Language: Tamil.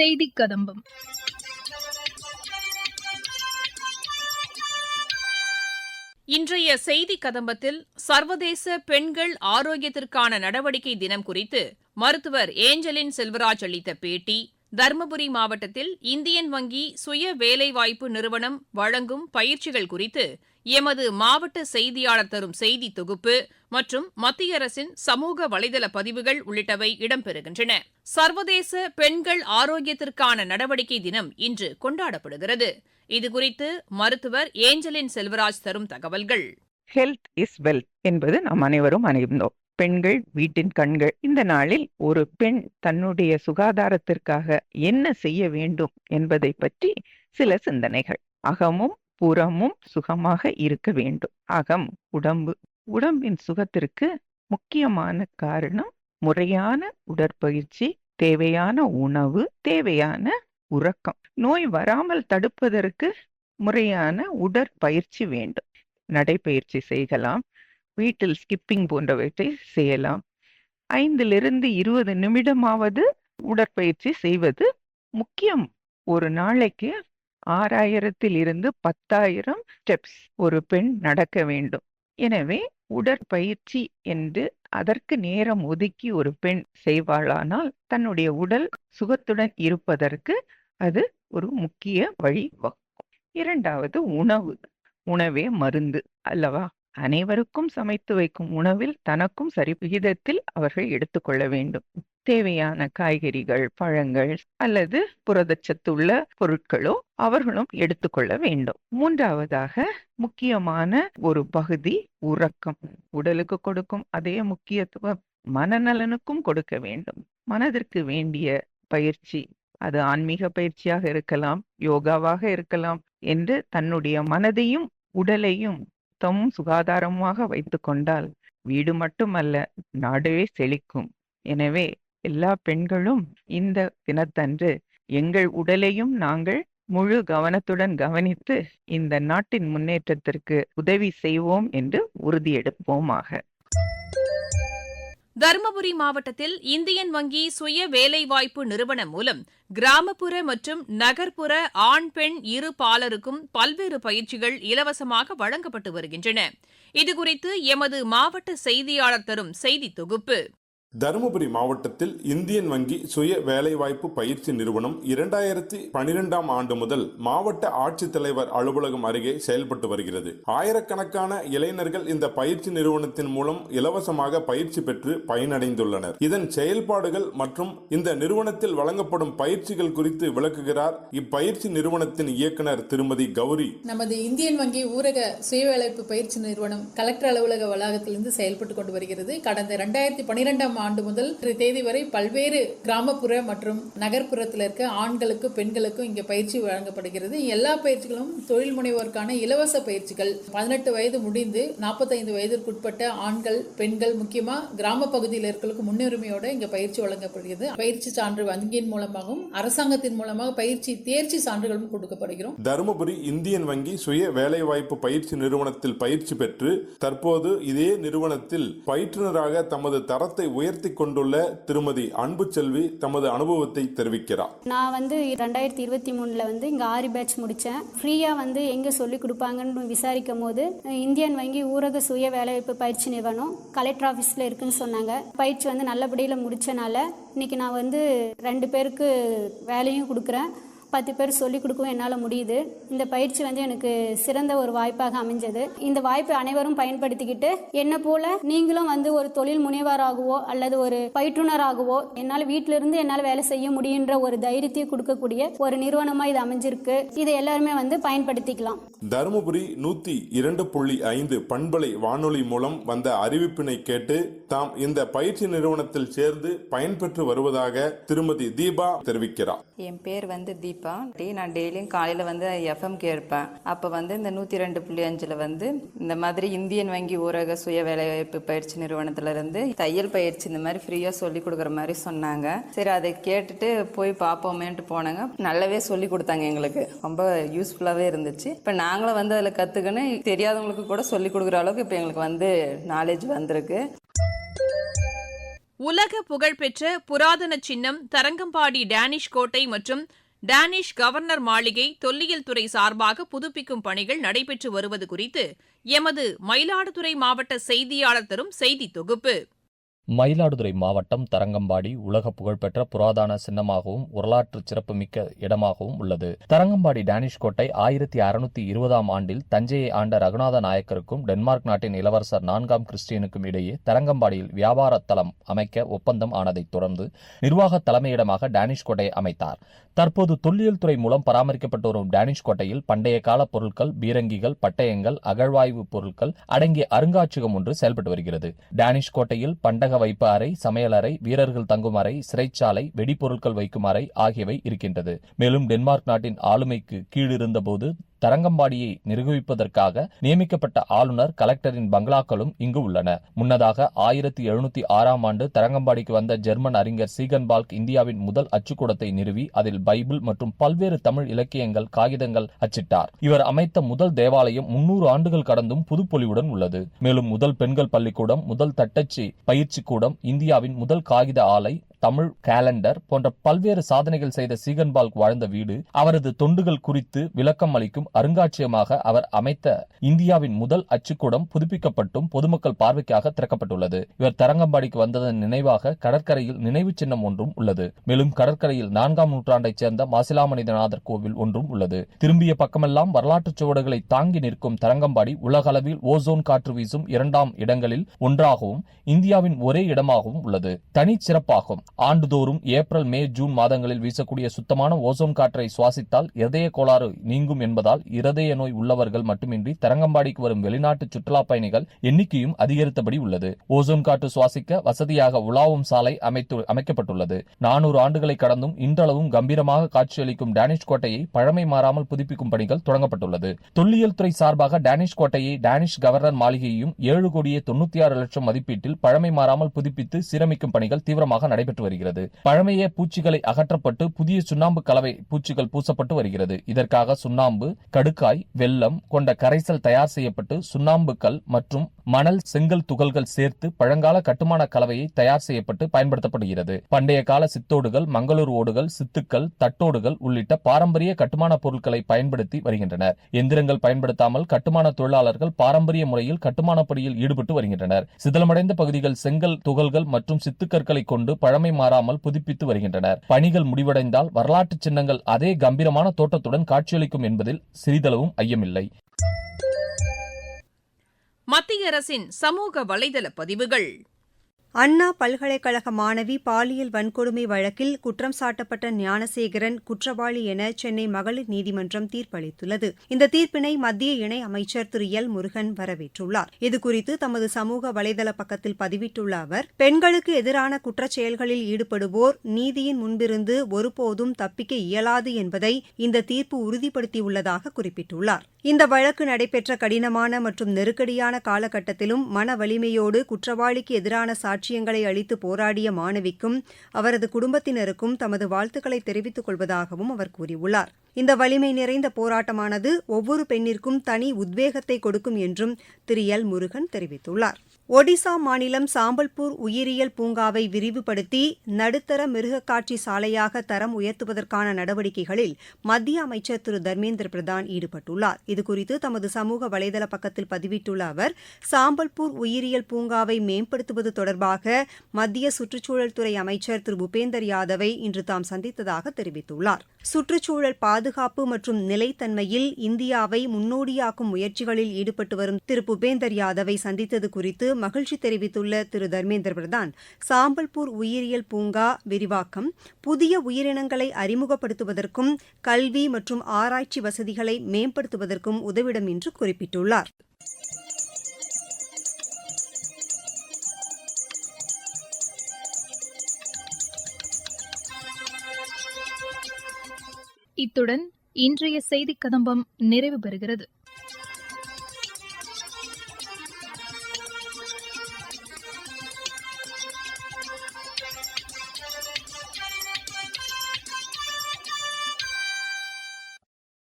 செய்தி கதம்பம் இன்றைய செய்தி கதம்பத்தில் சர்வதேச பெண்கள் ஆரோக்கியத்திற்கான நடவடிக்கை தினம் குறித்து மருத்துவர் ஏஞ்சலின் செல்வராஜ் அளித்த பேட்டி தருமபுரி மாவட்டத்தில் இந்தியன் வங்கி சுய வேலைவாய்ப்பு நிறுவனம் வழங்கும் பயிற்சிகள் குறித்து எமது மாவட்ட செய்தியாளர் தரும் செய்தி தொகுப்பு மற்றும் மத்திய அரசின் சமூக வலைதள பதிவுகள் உள்ளிட்டவை இடம்பெறுகின்றன. சர்வதேச பெண்கள் ஆரோக்கியத்திற்கான நடவடிக்கை தினம் இன்று கொண்டாடப்படுகிறது. இதுகுறித்து மருத்துவர் ஏஞ்சலின் செல்வராஜ் தரும் தகவல்கள். ஹெல்த் இஸ் வெல்த் என்பது நாம் அனைவரும் அறிந்தோம். பெண்கள் வீட்டின் கண்கள். இந்த நாளில் ஒரு பெண் தன்னுடைய சுகாதாரத்திற்காக என்ன செய்ய வேண்டும் என்பதை பற்றி சில சிந்தனைகள். அகமும் புறமும் சுகமாக இருக்க வேண்டும். அகம் உடம்பு. உடம்பின் சுகத்திற்கு முக்கியமான காரணம் முறையான உடற்பயிற்சி தேவையான உணவு தேவையான உறக்கம். நோய் வராமல் தடுப்பதற்கு முறையான உடற்பயிற்சி வேண்டும். நடைப்பயிற்சி செய்யலாம் வீட்டில் ஸ்கிப்பிங் போன்றவற்றை செய்யலாம். ஐந்திலிருந்து இருபது நிமிடமாவது உடற்பயிற்சி செய்வது முக்கியம். ஒரு நாளைக்கு ஆறாயிரத்தில் இருந்து பத்தாயிரம் ஸ்டெப்ஸ் ஒரு பெண் நடக்க வேண்டும். எனவே உடற்பயிற்சி என்று அதற்கு நேரம் ஒதுக்கி ஒரு பெண் செய்வாளானால் தன்னுடைய உடல் சுகத்துடன் இருப்பதற்கு அது ஒரு முக்கிய வழி வகுக்கும். இரண்டாவது உணவு. உணவே மருந்து அல்லவா? அனைவருக்கும் சமைத்து வைக்கும் உணவில் தனக்கும் சரி விகிதத்தில் அவர்கள் எடுத்துக்கொள்ள வேண்டும். தேவையான காய்கறிகள் பழங்கள் அல்லது புரதச்சத்து உள்ள பொருட்களோ அவர்களும் எடுத்துக்கொள்ள வேண்டும். மூன்றாவதாக முக்கியமான ஒரு பகுதி உறக்கம். உடலுக்கு கொடுக்கும் அதே முக்கியத்துவம் மனநலனுக்கும் கொடுக்க வேண்டும். மனதிற்கு வேண்டிய பயிற்சி அது ஆன்மீக பயிற்சியாக இருக்கலாம் யோகாவாக இருக்கலாம் என்று தன்னுடைய மனதையும் உடலையும் சுத்தமும் சுகாதாரமாக வைத்து கொண்டால் வீடு மட்டுமல்ல நாடே செழிக்கும். எனவே எல்லா பெண்களும் இந்த தினத்தன்று எங்கள் உடலையும் நாங்கள் முழு கவனத்துடன் கவனித்து இந்த நாட்டின் முன்னேற்றத்திற்கு உதவி செய்வோம் என்று உறுதியெடுப்போமாக. தருமபுரி மாவட்டத்தில் இந்தியன் வங்கி சுய வேலைவாய்ப்பு நிறுவனம் மூலம் கிராமப்புற மற்றும் நகர்ப்புற ஆண் பெண் இரு பாலருக்கும் பல்வேறு பயிற்சிகள் இலவசமாக வழங்கப்பட்டு வருகின்றன. இதுகுறித்து எமது மாவட்ட செய்தியாளர் தரும் செய்தி தொகுப்பு. தருமபுரி மாவட்டத்தில் இந்தியன் வங்கி சுய வேலைவாய்ப்பு பயிற்சி நிறுவனம் இரண்டாயிரத்தி பனிரெண்டாம் ஆண்டு முதல் மாவட்ட ஆட்சித்தலைவர் அலுவலகம் அருகே செயல்பட்டு வருகிறது. ஆயிரக்கணக்கான இளைஞர்கள் இந்த பயிற்சி நிறுவனத்தின் மூலம் இலவசமாக பயிற்சி பெற்று பயனடைந்துள்ளனர். இதன் செயல்பாடுகள் மற்றும் இந்த நிறுவனத்தில் வழங்கப்படும் பயிற்சிகள் குறித்து விளக்குகிறார் இப்பயிற்சி நிறுவனத்தின் இயக்குனர் திருமதி கௌரி. நமது இந்தியன் வங்கி ஊரக சுயவேலைப்பு பயிற்சி நிறுவனம் கலெக்டர் அலுவலக வளாகத்திலிருந்து செயல்பட்டு கொண்டு வருகிறது. கடந்த இரண்டாயிரத்தி பனிரெண்டாம் ஆண்டு முதல் இன்று தேதி வரை பல்வேறு கிராமப்புற மற்றும் நகர்ப்புறத்தில் இருக்க ஆண்களுக்கு பெண்களுக்கும் இங்கே பயிற்சி வழங்கப்படுகிறது. எல்லா பயிற்சிகளும் தொழில் முனைவோருக்கான இலவச பயிற்சிகள். பதினெட்டு வயது முடிந்து நாற்பத்தைந்து வயதிற்குட்பட்ட ஆண்கள் பெண்கள் முக்கியமாக கிராம பகுதியில் இருக்கிறவங்களுக்கு முன்னுரிமையோட இங்கே பயிற்சி வழங்கப்படுகிறது. பயிற்சி சான்று வங்கியின் மூலமாகவும் அரசாங்கத்தின் மூலமாக பயிற்சி தேர்ச்சி சான்றுகளும் கொடுக்கப்படுகிறோம். தருமபுரி இந்தியன் வங்கி சுய வேலைவாய்ப்பு பயிற்சி நிறுவனத்தில் பயிற்சி பெற்று தற்போது இதே நிறுவனத்தில் பயிற்றுநராக தமது தரத்தை உயர் உயர்த்தி கொண்டுள்ள திருமதி அன்பு செல்வி தமது அனுபவத்தை தெரிவிக்கிறார். நான் வந்து ரெண்டாயிரத்தி இருபத்தி மூணில் வந்து இங்கே ஆரி பேட்ச் முடித்தேன் ஃப்ரீயாக வந்து எங்கே சொல்லி கொடுப்பாங்கன்னு விசாரிக்கும் போது இந்தியன் வங்கி ஊரக சுய வேலைவாய்ப்பு பயிற்சி நிறுவனம் கலெக்டர் ஆஃபீஸில் இருக்குன்னு சொன்னாங்க. பயிற்சி வந்து நல்லபடியில் முடிச்சனால இன்னைக்கு நான் வந்து ரெண்டு பேருக்கு வேலையும் கொடுக்குறேன். பத்து பேர் சொல்லிக் கொடுக்கவும் என்னால் முடியுது. இந்த பயிற்சி வந்து எனக்கு சிறந்த ஒரு வாய்ப்பாக அமைஞ்சது. இந்த வாய்ப்பை அனைவரும் பயன்படுத்திக்கிட்டு என்ன போல நீங்களும் வந்து ஒரு தொழில் முனைவராகவோ அல்லது ஒரு பயிற்றுனராகவோ என்னால் வீட்டிலிருந்து என்னால் வேலை செய்ய முடியுன்ற ஒரு தைரியத்தை கொடுக்கக்கூடிய ஒரு நிறுவனமாக இது அமைஞ்சிருக்கு. இதை எல்லாருமே வந்து பயன்படுத்திக்கலாம். தருமபுரி நூத்தி இரண்டு புள்ளி ஐந்து பண்பலை வானொலி மூலம் வந்த அறிவிப்பினை கேட்டு தாம் இந்த பயிற்சி நிறுவனத்தில் சேர்ந்து பயன்பெற்று வருவதாக திருமதி தீபா தெரிவிக்கிறார். என் பேர் வந்து தீபா. டீ நான் டெய்லியும் காலையில் வந்து எஃப்எம் கேட்பேன். அப்போ வந்து இந்த நூற்றி ரெண்டு புள்ளி அஞ்சில் வந்து இந்த மாதிரி இந்தியன் வங்கி ஊரக சுய வேலைவாய்ப்பு பயிற்சி நிறுவனத்திலேருந்து தையல் பயிற்சி இந்த மாதிரி ஃப்ரீயாக சொல்லி கொடுக்குற மாதிரி சொன்னாங்க. சரி அதை கேட்டுட்டு போய் பார்ப்போமேன்ட்டு போனாங்க. நல்லாவே சொல்லி கொடுத்தாங்க எங்களுக்கு. ரொம்ப யூஸ்ஃபுல்லாகவே இருந்துச்சு. இப்போ நாங்களும் வந்து அதில் கற்றுக்கின்னு தெரியாதவங்களுக்கு கூட சொல்லி கொடுக்குற அளவுக்கு இப்போ எங்களுக்கு வந்து நாலேஜ் வந்திருக்கு. உலக புகழ்பெற்ற புராதன சின்னம் தரங்கம்பாடி டேனிஷ் கோட்டை மற்றும் டேனிஷ் கவர்னர் மாளிகை தொல்லியல் துறை சார்பாக புதுப்பிக்கும் பணிகள் நடைபெற்று வருவது குறித்து எமது மயிலாடுதுறை மாவட்ட செய்தியாளர் தரும் செய்தி தொகுப்பு. மயிலாடுதுறை மாவட்டம் தரங்கம்பாடி உலக புகழ்பெற்ற புராதான சின்னமாகவும் வரலாற்று சிறப்புமிக்க இடமாகவும் உள்ளது. தரங்கம்பாடி டேனிஷ் கோட்டை ஆயிரத்தி அறுநூத்தி இருபதாம் ஆண்டில் தஞ்சையை ஆண்ட ரகுநாத நாயக்கருக்கும் டென்மார்க் நாட்டின் இளவரசர் நான்காம் கிறிஸ்டியனுக்கும் இடையே தரங்கம்பாடியில் வியாபார தளம் அமைக்க ஒப்பந்தம் ஆனதைத் தொடர்ந்து நிர்வாக தலைமையிடமாக டேனிஷ் கோட்டையை அமைத்தார். தற்போது தொல்லியல் துறை மூலம் பராமரிக்கப்பட்டு வரும் டேனிஷ் கோட்டையில் பண்டைய கால பொருட்கள் பீரங்கிகள் பட்டயங்கள் அகழ்வாய்வு பொருட்கள் அடங்கிய அருங்காட்சியகம் ஒன்று செயல்பட்டு வருகிறது. டேனிஷ் கோட்டையில் பண்ட பண்டக வைப்பு அறை சமையலறை வீரர்கள் தங்கும் அறை சிறைச்சாலை வெடிபொருட்கள் வைக்கும் அறை ஆகியவை இருக்கின்றது. மேலும் டென்மார்க் நாட்டின் ஆளுமைக்கு கீழிருந்தபோது தரங்கம்பாடியை நிர்வகிப்பதற்காக நியமிக்கப்பட்ட ஆளுநர் கலெக்டரின் பங்களாக்களும் இங்கு உள்ளன. முன்னதாக ஆயிரத்தி எழுநூத்தி ஆறாம் ஆண்டு தரங்கம்பாடிக்கு வந்த ஜெர்மன் அறிஞர் சீகன்பால்க் இந்தியாவின் முதல் அச்சுக்கூடத்தை நிறுவி அதில் பைபிள் மற்றும் பல்வேறு தமிழ் இலக்கியங்கள் காகிதங்கள் அச்சிட்டார். இவர் அமைத்த முதல் தேவாலயம் முன்னூறு ஆண்டுகள் கடந்தும் புதுப்பொலிவுடன் உள்ளது. மேலும் முதல் பெண்கள் பள்ளிக்கூடம் முதல் தட்டச்சு பயிற்சி கூடம் இந்தியாவின் முதல் காகித ஆலை தமிழ் கேலண்டர் போன்ற பல்வேறு சாதனைகள் செய்த சீகன்பால்க் வாழ்ந்த வீடு அவரது தொண்டுகள் குறித்து விளக்கம் அளிக்கும் அருங்காட்சியகமாக அவர் அமைத்த இந்தியாவின் முதல் அச்சுக்கூடம் புதுப்பிக்கப்பட்டும் பொதுமக்கள் பார்வைக்காக திறக்கப்பட்டுள்ளது. இவர் தரங்கம்பாடிக்கு வந்ததன் நினைவாக கடற்கரையில் நினைவு சின்னம் ஒன்றும் உள்ளது. மேலும் கடற்கரையில் நான்காம் நூற்றாண்டைச் சேர்ந்த மாசிலாமணிதநாதர் கோவில் ஒன்றும் உள்ளது. திரும்பிய பக்கமெல்லாம் வரலாற்றுச் சுவடுகளை தாங்கி நிற்கும் தரங்கம்பாடி உலகளவில் ஓசோன் காற்று வீசும் இரண்டாம் இடங்களில் ஒன்றாகவும் இந்தியாவின் ஒரே இடமாகவும் உள்ளது. தனி சிறப்பாகும் ஆண்டுதோறும் ஏப்ரல் மே ஜூன் மாதங்களில் வீசக்கூடிய சுத்தமான ஓசோன் காற்றை சுவாசித்தால் இருதய கோளாறு நீங்கும் என்பதால் இருதய நோய் உள்ளவர்கள் மட்டுமின்றி தரங்கம்பாடிக்கு வரும் வெளிநாட்டு சுற்றுலா பயணிகள் எண்ணிக்கையும் அதிகரித்தபடி உள்ளது. ஓசோன் காற்று சுவாசிக்க வசதியாக உலாவும் சாலை அமைத்து அமைக்கப்பட்டுள்ளது. நானூறு ஆண்டுகளை கடந்தும் இன்றளவும் கம்பீரமாக காட்சியளிக்கும் டேனிஷ் கோட்டையை பழமை மாறாமல் புதுப்பிக்கும் பணிகள் தொடங்கப்பட்டுள்ளது. தொல்லியல் துறை சார்பாக டேனிஷ் கோட்டையை டேனிஷ் கவர்னர் மாளிகையையும் ஏழு கோடியே தொண்ணூத்தி ஆறு லட்சம் மதிப்பீட்டில் பழமை மாறாமல் புதுப்பித்து சீரமைக்கும் பணிகள் தீவிரமாக நடைபெற்று வருகிறது. பழமைய பூச்சிகளை அகற்றப்பட்டு புதிய சுண்ணாம்பு கலவை பூச்சிகள் பூசப்பட்டு வருகிறது. இதற்காக சுண்ணாம்பு கடுக்காய் வெள்ளம் கொண்ட கரைசல் தயார் செய்யப்பட்டு சுண்ணாம்பு மற்றும் மணல் செங்கல் துகள்கள் சேர்த்து பழங்கால கட்டுமான கலவையை தயார் செய்யப்பட்டு பயன்படுத்தப்படுகிறது. பண்டைய கால சித்தோடுகள் மங்களூர் ஓடுகள் சித்துக்கள் தட்டோடுகள் உள்ளிட்ட பாரம்பரிய கட்டுமான பொருட்களை பயன்படுத்தி வருகின்றனர். எந்திரங்கள் பயன்படுத்தாமல் கட்டுமான தொழிலாளர்கள் பாரம்பரிய முறையில் கட்டுமான பணியில் ஈடுபட்டு வருகின்றனர். சிதலமடைந்த பகுதிகள் செங்கல் துகள்கள் மற்றும் சித்துக்கற்களை கொண்டு பழமை மாறாமல் புதுப்பித்து வருகின்றனர். பணிகள் முடிவடைந்தால் வரலாற்று சின்னங்கள் அதே கம்பீரமான தோட்டத்துடன் காட்சியளிக்கும் என்பதில் சிறிதளவும் ஐயமில்லை. மத்திய அரசின் சமூக வலைதள பதிவுகள். அண்ணா பல்கலைக்கழக மாணவி பாலியல் வன்கொடுமை வழக்கில் குற்றம் சாட்டப்பட்ட ஞானசேகரன் குற்றவாளி என சென்னை மகளிர் நீதிமன்றம் தீர்ப்பளித்துள்ளது. இந்த தீர்ப்பினை மத்திய இணை அமைச்சர் திரு. எல். முருகன் வரவேற்றுள்ளார். இதுகுறித்து தமது சமூக வலைதள பக்கத்தில் பதிவிட்டுள்ள அவர் பெண்களுக்கு எதிரான குற்றச் செயல்களில் ஈடுபடுவோர் நீதியின் முன்பிருந்து ஒருபோதும் தப்பிக்க இயலாது என்பதை இந்த தீர்ப்பு உறுதிப்படுத்தியுள்ளதாக குறிப்பிட்டுள்ளார். இந்த வழக்கு நடைபெற்ற கடினமான மற்றும் நெருக்கடியான காலகட்டத்திலும் மன வலிமையோடு குற்றவாளிக்கு எதிரான லட்சியங்களை அளித்து போராடிய மாணவிக்கும் அவரது குடும்பத்தினருக்கும் தமது வாழ்த்துக்களை தெரிவித்துக் கொள்வதாகவும் அவர் கூறியுள்ளார். இந்த வலிமை நிறைந்த போராட்டமானது ஒவ்வொரு பெண்ணிற்கும் தனி உத்வேகத்தை கொடுக்கும் என்றும் திரு எல் முருகன் தெரிவித்துள்ளார். ஒடிசா மாநிலம் சாம்பல்பூர் உயிரியல் பூங்காவை விரிவுபடுத்தி நடுத்தர மிருகக்காட்சி சாலையாக தரம் உயர்த்துவதற்கான நடவடிக்கைகளில் மத்திய அமைச்சர் திரு தர்மேந்திர பிரதான் ஈடுபட்டுள்ளார். இதுகுறித்து தமது சமூக வலைதள பக்கத்தில் பதிவிட்டுள்ள அவர் சாம்பல்பூர் உயிரியல் பூங்காவை மேம்படுத்துவது தொடர்பாக மத்திய சுற்றுச்சூழல் துறை அமைச்சர் திரு பூபேந்தர் யாதவை இன்று தாம் சந்தித்ததாக தெரிவித்துள்ளார். சுற்றுச்சூழல் பாதுகாப்பு மற்றும் நிலைத்தன்மையில் இந்தியாவை முன்னோடியாக்கும் முயற்சிகளில் ஈடுபட்டு வரும் திரு பூபேந்தர் யாதவை சந்தித்தது குறித்து மகிழ்ச்சி தெரிவித்துள்ள திரு. தர்மேந்திர பிரதான் சாம்பல்பூர் உயிரியல் பூங்கா விரிவாக்கம் புதிய உயிரினங்களை அறிமுகப்படுத்துவதற்கும் கல்வி மற்றும் ஆராய்ச்சி வசதிகளை மேம்படுத்துவதற்கும் உதவிடும் என்று குறிப்பிட்டுள்ளார். இத்துடன் இன்றைய செய்திக் கதம்பம் நிறைவு பெறுகிறது.